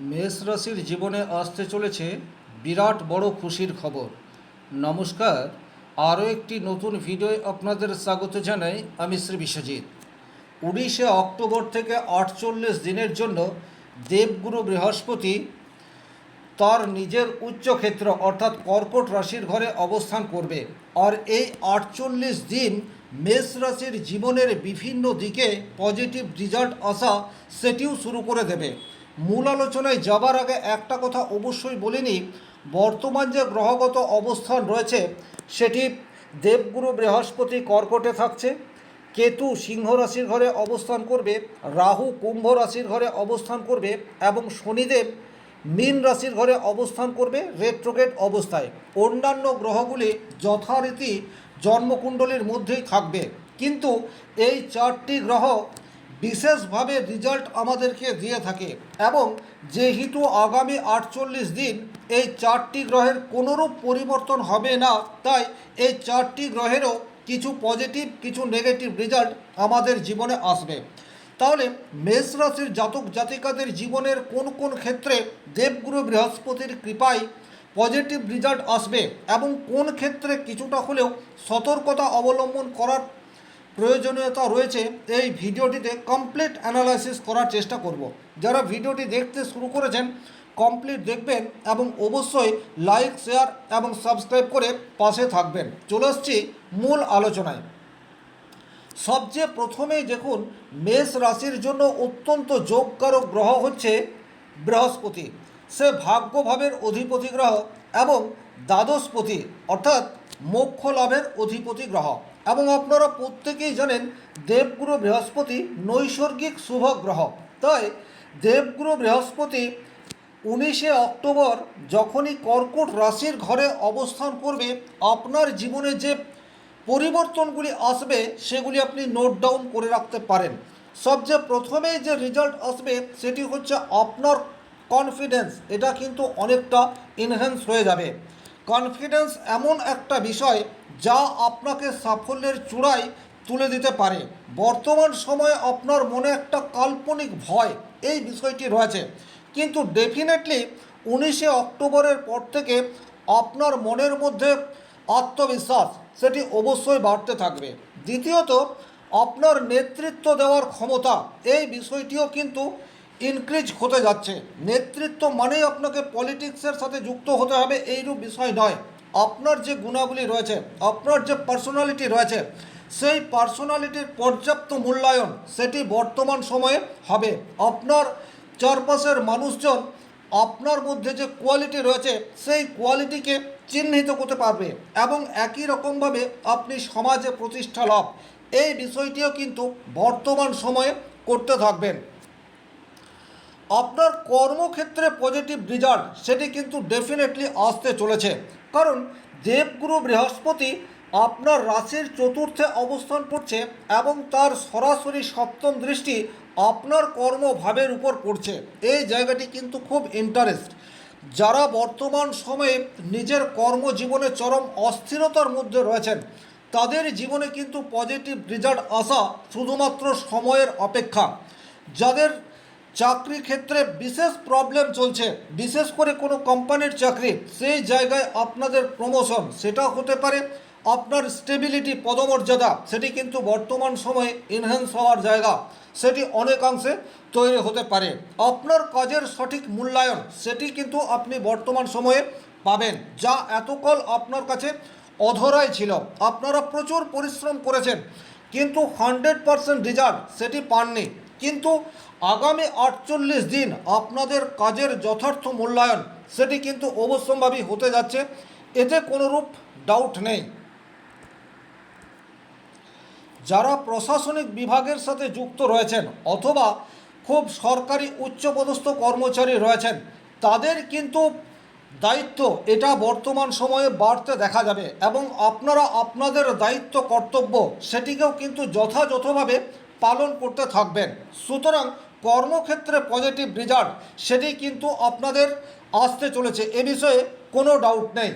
মেষ রাশির জীবনে আসতে চলেছে বিরাট বড় খুশির খবর। নমস্কার, আরও একটি নতুন ভিডিও আপনাদের স্বাগত জানাই আমি শ্রী বিশ্বজিৎ। উনিশে অক্টোবর থেকে আটচল্লিশ দিনের জন্য দেবগুরু বৃহস্পতি তার নিজের উচ্চক্ষেত্র অর্থাৎ কর্কট রাশির ঘরে অবস্থান করবে। আর এই আটচল্লিশ দিন মেষ রাশির জীবনের বিভিন্ন দিকে পজিটিভ রেজাল্ট আসা সেটিও শুরু করে দেবে। মূল আলোচনায় যাবার আগে একটা কথা অবশ্যই বলিনি বর্তমান যে গ্রহগত অবস্থান রয়েছে, সেটি দেবগুরু বৃহস্পতি কর্কটে থাকছে, কেতু সিংহ রাশির ঘরে অবস্থান করবে, রাহু কুম্ভ রাশির ঘরে অবস্থান করবে এবং শনিদেব মীন রাশির ঘরে অবস্থান করবে রেট্রোগেট অবস্থায়। অন্যান্য গ্রহগুলি যথারীতি জন্মকুণ্ডলীর মধ্যেই থাকবে। কিন্তু এই চারটি গ্রহ বিশেষভাবে রেজাল্ট আমাদেরকে দিয়ে থাকে এবং যেহেতু আগামী আটচল্লিশ দিন এই চারটি গ্রহের কোনোরূপ পরিবর্তন হবে না, তাই এই চারটি গ্রহেরও কিছু পজিটিভ কিছু নেগেটিভ রেজাল্ট আমাদের জীবনে আসবে। তাহলে মেষ রাশির জাতক জাতিকাদের জীবনের কোন কোন ক্ষেত্রে দেবগুরু বৃহস্পতির কৃপায় পজিটিভ রেজাল্ট আসবে এবং কোন ক্ষেত্রে কিছুটা হলেও সতর্কতা অবলম্বন করার প্রয়োজনীয়তা রয়েছে, এই ভিডিওটিতে কমপ্লিট অ্যানালাইসিস করার চেষ্টা করব। যারা ভিডিওটি দেখতে শুরু করেছেন কমপ্লিট দেখবেন এবং অবশ্যই লাইক শেয়ার এবং সাবস্ক্রাইব করে পাশে থাকবেন। চলে আসছি মূল আলোচনায়। সবচেয়ে প্রথমেই দেখুন, মেষ রাশির জন্য অত্যন্ত যোগকারক গ্রহ হচ্ছে বৃহস্পতি। সে ভাগ্যভাবের অধিপতি গ্রহ এবং দ্বাদশপতি অর্থাৎ মোক্ষ লাভের অধিপতি গ্রহ। এবং আপনারা প্রত্যেকেই জানেন দেবগুরু বৃহস্পতি নৈসর্গিক শুভ গ্রহ। তাই দেবগুরু বৃহস্পতি উনিশে অক্টোবর যখনই কর্কট রাশির ঘরে অবস্থান করবে, আপনার জীবনে যে পরিবর্তনগুলি আসবে, সেগুলি আপনি নোট ডাউন করে রাখতে পারেন। সবচেয়ে প্রথমেই যে রেজাল্ট আসবে, সেটি হচ্ছে আপনার কনফিডেন্স এটা কিন্তু অনেকটা ইনহ্যান্স হয়ে যাবে। কনফিডেন্স এমন একটা বিষয় যা আপনাকে সাফল্যের চূড়ায় তুলে দিতে পারে। বর্তমান সময়ে আপনার মনে একটা কাল্পনিক ভয় এই বিষয়টি রয়েছে। কিন্তু ডেফিনেটলি উনিশে অক্টোবরের পর থেকে আপনার মনের মধ্যে আত্মবিশ্বাস, সেটি অবশ্যই বাড়তে থাকবে। দ্বিতীয়ত, আপনার নেতৃত্ব দেওয়ার ক্ষমতা, এই বিষয়টিও কিন্তু ইনক্রিজ হতে যাচ্ছে। নেতৃত্ব মানেই আপনাকে পলিটিক্সের সাথে যুক্ত হতে হবে, এইরূপ বিষয় নয়। আপনার যে গুণাবলী রয়েছে, আপনার যে পার্সোনালিটি রয়েছে, সেই পার্সোনালিটির পর্যাপ্ত মূল্যায়ন সেটি বর্তমান সময়ে হবে। আপনার চারপাশের মানুষজন আপনার মধ্যে যে কোয়ালিটি রয়েছে, সেই কোয়ালিটিকে চিহ্নিত করতে পারবে এবং একই রকমভাবে আপনি সমাজে প্রতিষ্ঠা লাভ। এই বিষয়টিও কিন্তু বর্তমান সময়ে করতে থাকবেন। আপনার কর্মক্ষেত্রে পজিটিভ রেজাল্ট সেটি কিন্তু ডেফিনেটলি আসতে চলেছে। কারণ দেবগুরু বৃহস্পতি আপনার রাশির চতুর্থে অবস্থান করছে এবং তার সরাসরি সপ্তম দৃষ্টি আপনার কর্মভাবের উপর পড়ছে। এই জায়গাটি কিন্তু খুব ইন্টারেস্ট যারা বর্তমান সময়ে নিজের কর্মজীবনে চরম অস্থিরতার মধ্যে রয়েছেন, তাদের জীবনে কিন্তু পজিটিভ রেজাল্ট আসা শুধুমাত্র সময়ের অপেক্ষা। যাদের চাকরি ক্ষেত্রে বিশেষ প্রবলেম চলছে। বিশেষ করে কোনো কোম্পানির চাকরি, সেই জায়গায় আপনাদের প্রমোশন সেটা হতে পারে। আপনার স্টেবিলিটি পদমর্যাদা, সেটি কিন্তু বর্তমান সময়ে ইনহ্যান্স হওয়ার জায়গা। সেটি অনেকাংশে তৈরি হতে পারে। আপনার কাজের সঠিক মূল্যায়ন, সেটি কিন্তু আপনি বর্তমান সময়ে পাবেন, যা এতকাল আপনার কাছে অধরাই ছিল। আপনারা প্রচুর পরিশ্রম করেছেন, কিন্তু হান্ড্রেড পারসেন্ট রেজাল্ট সেটি পাননি। কিন্তু আগামী আটচল্লিশ দিন আপনাদের কাজের যথার্থ মূল্যায়ন, সেটি কিন্তু অবশ্যম্ভাবী হতে যাচ্ছে। এতে কোনোরূপ ডাউট নেই। যারা প্রশাসনিক বিভাগের সাথে যুক্ত রয়েছেন অথবা খুব সরকারি উচ্চপদস্থ কর্মচারী রয়েছেন, তাদের কিন্তু দায়িত্ব এটা বর্তমান সময়ে বাড়তে দেখা যাবে এবং আপনারা আপনাদের দায়িত্ব কর্তব্য, সেটিকেও কিন্তু যথাযথভাবে পালন করতে থাকবেন। সুতরাং কর্মক্ষেত্রে পজিটিভ রেজাল্ট সেটি কিন্তু আপনাদের আসতে চলেছে, এ বিষয়ে কোনো ডাউট নেই।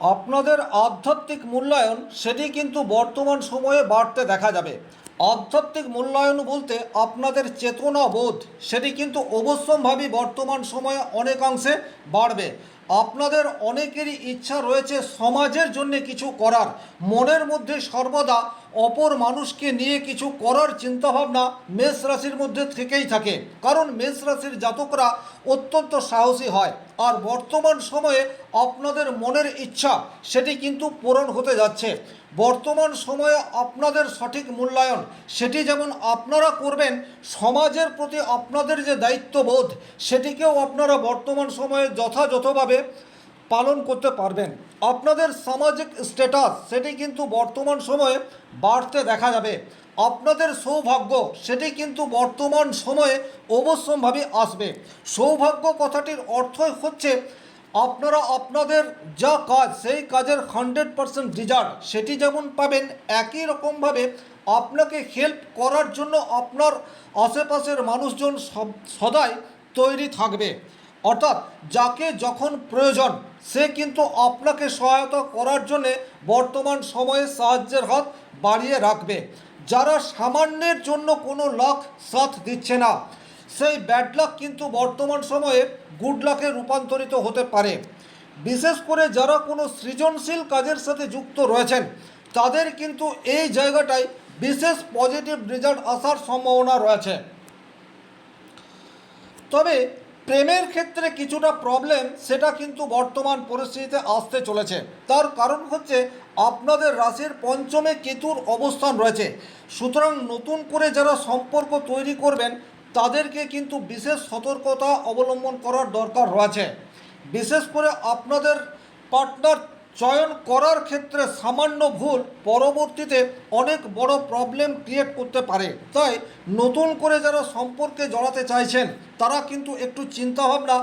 আপনাদের আধ্যাত্মিক মূল্যায়ন সেটি কিন্তু বর্তমান সময়ে বাড়তে দেখা যাবে। আধ্যাত্মিক মূল্যায়ন বলতে আপনাদের চেতনা বোধ সেটি কিন্তু অবশ্যম্ভাবী বর্তমান সময়ে অনেকাংশে বাড়বে। আপনাদের অনেকেরই ইচ্ছা রয়েছে সমাজের জন্য কিছু করার। মনের মধ্যে সর্বদা অপর মানুষকে নিয়ে কিছু করার চিন্তাভাবনা মেষ রাশির মধ্যে থেকেই থাকে। কারণ মেষ রাশির জাতকরা অত্যন্ত সাহসী হয়। আর বর্তমান সময়ে আপনাদের মনের ইচ্ছা, সেটি কিন্তু পূরণ হতে যাচ্ছে। বর্তমান সময়ে আপনাদের সঠিক মূল্যায়ন, সেটি যেমন আপনারা করবেন, সমাজের প্রতি আপনাদের যে দায়িত্ববোধ, সেটিকেও আপনারা বর্তমান সময়ে যথাযথভাবে পালন করতে পারবেন। আপনাদের সামাজিক স্ট্যাটাস সেটি কিন্তু বর্তমান সময়ে বাড়তে দেখা যাবে। আপনাদের সৌভাগ্য সেটি কিন্তু বর্তমান সময়ে অবশ্যমভাবে আসবে। সৌভাগ্য কথাটির অর্থই হচ্ছে, আপনারা আপনাদের যা কাজ, সেই কাজের হান্ড্রেড পারসেন্ট রেজাল্ট, সেটি যেমন পাবেন, একই রকমভাবে আপনাকে হেল্প করার জন্য আপনার আশেপাশের মানুষজন সব- সদাই তৈরি থাকবে। অর্থাৎ যাকে যখন প্রয়োজন, সে কিন্তু আপনাকে সহায়তা করার জন্যে বর্তমান সময়ে সাহায্যের হাত বাড়িয়ে রাখবে। যারা সামান্যের জন্য কোনো লাখ সাথ দিচ্ছে না, সেই ব্যাড লাক কিন্তু বর্তমান সময়ে গুড লাকে রূপান্তরিত হতে পারে। বিশেষ করে যারা কোনো সৃজনশীল কাজের সাথে যুক্ত রয়েছেন, তাদের কিন্তু এই জায়গাটায় বিশেষ পজিটিভ রেজাল্ট আসার সম্ভাবনা রয়েছে। তবে প্রেমের ক্ষেত্রে কিছুটা প্রবলেম সেটা কিন্তু বর্তমান পরিস্থিতিতে আসতে চলেছে। তার কারণ হচ্ছে আপনাদের রাশির পঞ্চমে কেতুর অবস্থান রয়েছে। সুতরাং নতুন করে যারা সম্পর্ক তৈরি করবেন, তাদেরকে কিন্তু বিশেষ সতর্কতা অবলম্বন করার দরকার রয়েছে। বিশেষ করে আপনাদের পার্টনার চয়ন করার ক্ষেত্রে সামান্য ভুল পরবর্তীতে অনেক বড় প্রবলেম ক্রিয়েট করতে পারে। তাই নতুন করে যারা সম্পর্কে জড়াতে চাইছেন, তারা কিন্তু একটু চিন্তাভাবনা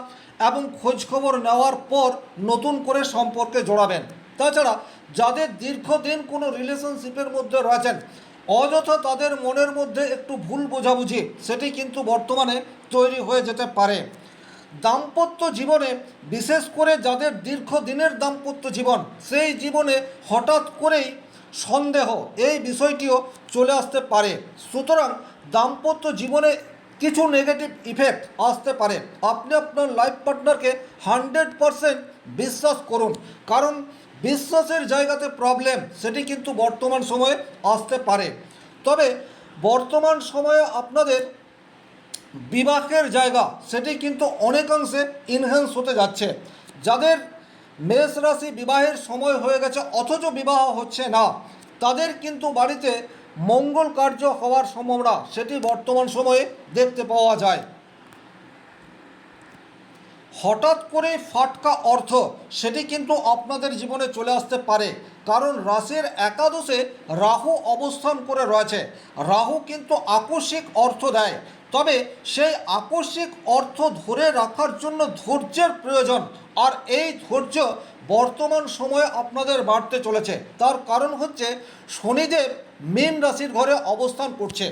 এবং খোঁজখবর নেওয়ার পর নতুন করে সম্পর্কে জড়াবেন। তাছাড়া যাদের দীর্ঘদিন কোনো রিলেশনশিপের মধ্যে রয়েছেন, অযথা তাদের মনের মধ্যে একটু ভুল বোঝাবুঝি, সেটি কিন্তু বর্তমানে তৈরি হয়ে যেতে পারে। দাম্পত্য জীবনে, বিশেষ করে যাদের দীর্ঘদিনের দাম্পত্য জীবন, সেই জীবনে হঠাৎ করেই সন্দেহ, এই বিষয়টিও চলে আসতে পারে। সুতরাং দাম্পত্য জীবনে কিছু নেগেটিভ ইফেক্ট আসতে পারে। আপনি আপনার লাইফ পার্টনারকে হান্ড্রেড পারসেন্ট বিশ্বাস করুন। কারণ বিশ্বাসের জায়গাতে প্রবলেম সেটি কিন্তু বর্তমান সময়ে আসতে পারে। তবে বর্তমান সময়ে আপনাদের বিবাহের জায়গা, সেটি কিন্তু অনেকাংশে ইনহ্যান্স হতে যাচ্ছে। যাদের মেষ রাশি বিবাহের সময় হয়ে গেছে, অথচ বিবাহ হচ্ছে না, তাদের কিন্তু বাড়িতে মঙ্গল কার্য হওয়ার সম্ভাবনা, সেটি বর্তমান সময়ে দেখতে পাওয়া যায়। হঠাৎ করে ফাটকা অর্থ, সেটি কিন্তু আপনাদের জীবনে চলে আসতে পারে। কারণ রাশির একাদশে রাহু অবস্থান করে রয়েছে। রাহু কিন্তু আকস্মিক অর্থ দেয়। তবে সেই আকস্মিক অর্থ ধরে রাখার জন্য ধৈর্যের প্রয়োজন। আর এই ধৈর্য বর্তমান সময়ে আপনাদের বাড়তে চলেছে। তার কারণ হচ্ছে শনিদেব মীন রাশির ঘরে অবস্থান করছে।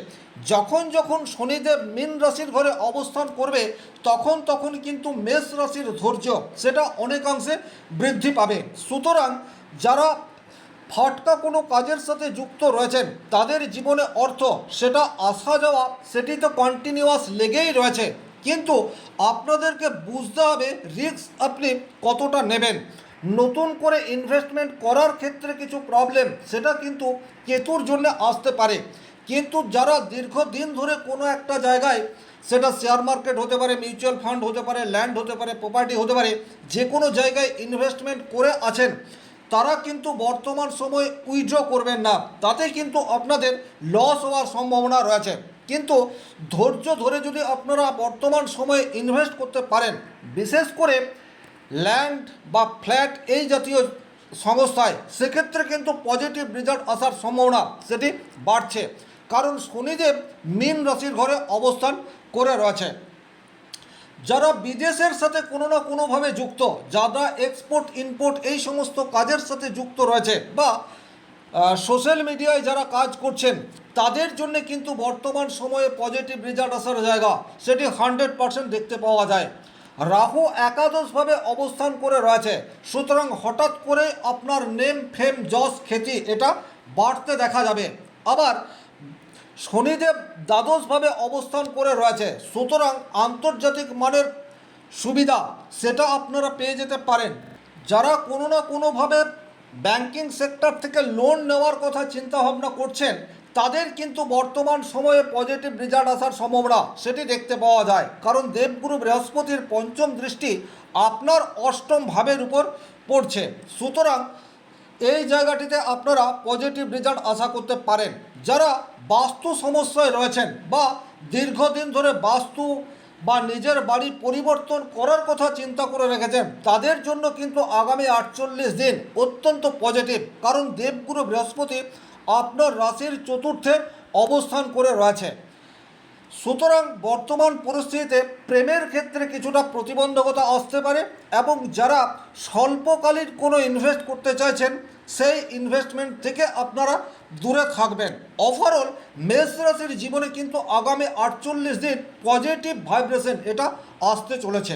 যখন যখন শনিদেব মীন রাশির ঘরে অবস্থান করবে, তখন তখন কিন্তু মেষ রাশির ধৈর্য সেটা অনেকাংশে বৃদ্ধি পাবে। সুতরাং যারা ফাটকা কোনো কাজের সাথে যুক্ত রয়েছেন, তাদের জীবনে অর্থ, সেটা আসা যাওয়া, সেটি তো কন্টিনিউয়াস লেগেই রয়েছে। কিন্তু আপনাদেরকে বুঝতে হবে রিস্ক আপনি কতটা নেবেন। নতুন করে ইনভেস্টমেন্ট করার ক্ষেত্রে কিছু প্রবলেম সেটা কিন্তু কেতুর জন্য আসতে পারে। কিন্তু যারা দীর্ঘদিন ধরে কোনো একটা জায়গায় সেটা শেয়ার মার্কেট হতে পারে মিউচুয়াল ফান্ড হতে পারে ল্যান্ড হতে পারে প্রপার্টি হতে পারে, যে কোনো জায়গায় ইনভেস্টমেন্ট করে আছেন, তারা কিন্তু বর্তমান সময়ে উইথড্র করবেন না। তাতে কিন্তু আপনাদের লস হওয়ার সম্ভাবনা রয়েছে। কিন্তু ধৈর্য ধরে যদি আপনারা বর্তমান সময়ে ইনভেস্ট করতে পারেন, বিশেষ করে ল্যান্ড বা ফ্ল্যাট এই জাতীয় সংস্থায়, সেক্ষেত্রে কিন্তু পজিটিভ রেজাল্ট আসার সম্ভাবনা সেটি বাড়ছে। কারণ শনিদেব মীন রাশির ঘরে অবস্থান করে রয়েছে। যারা বিদেশের সাথে কোনো না কোনোভাবে যুক্ত, যারা এক্সপোর্ট ইম্পোর্ট এই সমস্ত কাজের সাথে যুক্ত রয়েছে বা সোশ্যাল মিডিয়ায় যারা কাজ করছেন, তাদের জন্য কিন্তু বর্তমান সময়ে পজিটিভ রেজাল্ট আসার জায়গা, সেটি হান্ড্রেড পারসেন্ট দেখতে পাওয়া যায়। রাহু একাদশভাবে অবস্থান করে রয়েছে, সুতরাং হঠাৎ করে আপনার নেম ফেম যশ, খ্যাতি এটা বাড়তে দেখা যাবে। আবার শনিদেব দ্বাদশভাবে অবস্থান করে রয়েছে, সুতরাং আন্তর্জাতিক মানের সুবিধা সেটা আপনারা পেয়ে যেতে পারেন। যারা কোনো না কোনোভাবে ব্যাংকিং সেক্টর থেকে লোন নেওয়ার কথা চিন্তা ভাবনা করছেন, তাদের কিন্তু বর্তমান সময়ে পজিটিভ রেজাল্ট আসার সম্ভাবনা সেটি দেখতে পাওয়া যায়। কারণ দেবগুরু বৃহস্পতির পঞ্চম দৃষ্টি আপনার অষ্টম ভাবের উপর পড়ছে। সুতরাং এই জায়গাটিতে আপনারা পজিটিভ রেজাল্ট আশা করতে পারেন। যারা বাস্তু সমস্যায় রয়েছেন বা দীর্ঘদিন ধরে বাস্তু বা নিজের বাড়ি পরিবর্তন করার কথা চিন্তা করে রেখেছেন, তাদের জন্য কিন্তু আগামী আটচল্লিশ দিন অত্যন্ত পজিটিভ কারণ দেবগুরু বৃহস্পতি আপনার রাশির চতুর্থে অবস্থান করে রয়েছে। সুতরাং বর্তমান পরিস্থিতিতে প্রেমের ক্ষেত্রে কিছুটা প্রতিবন্ধকতা আসতে পারে এবং যারা স্বল্পকালীন কোনো ইনভেস্ট করতে চাইছেন, সেই ইনভেস্টমেন্ট থেকে আপনারা দূরে থাকবেন। ওভারঅল মেষ রাশির জীবনে কিন্তু আগামী আটচল্লিশ দিন পজিটিভ ভাইব্রেশন এটা আসতে চলেছে।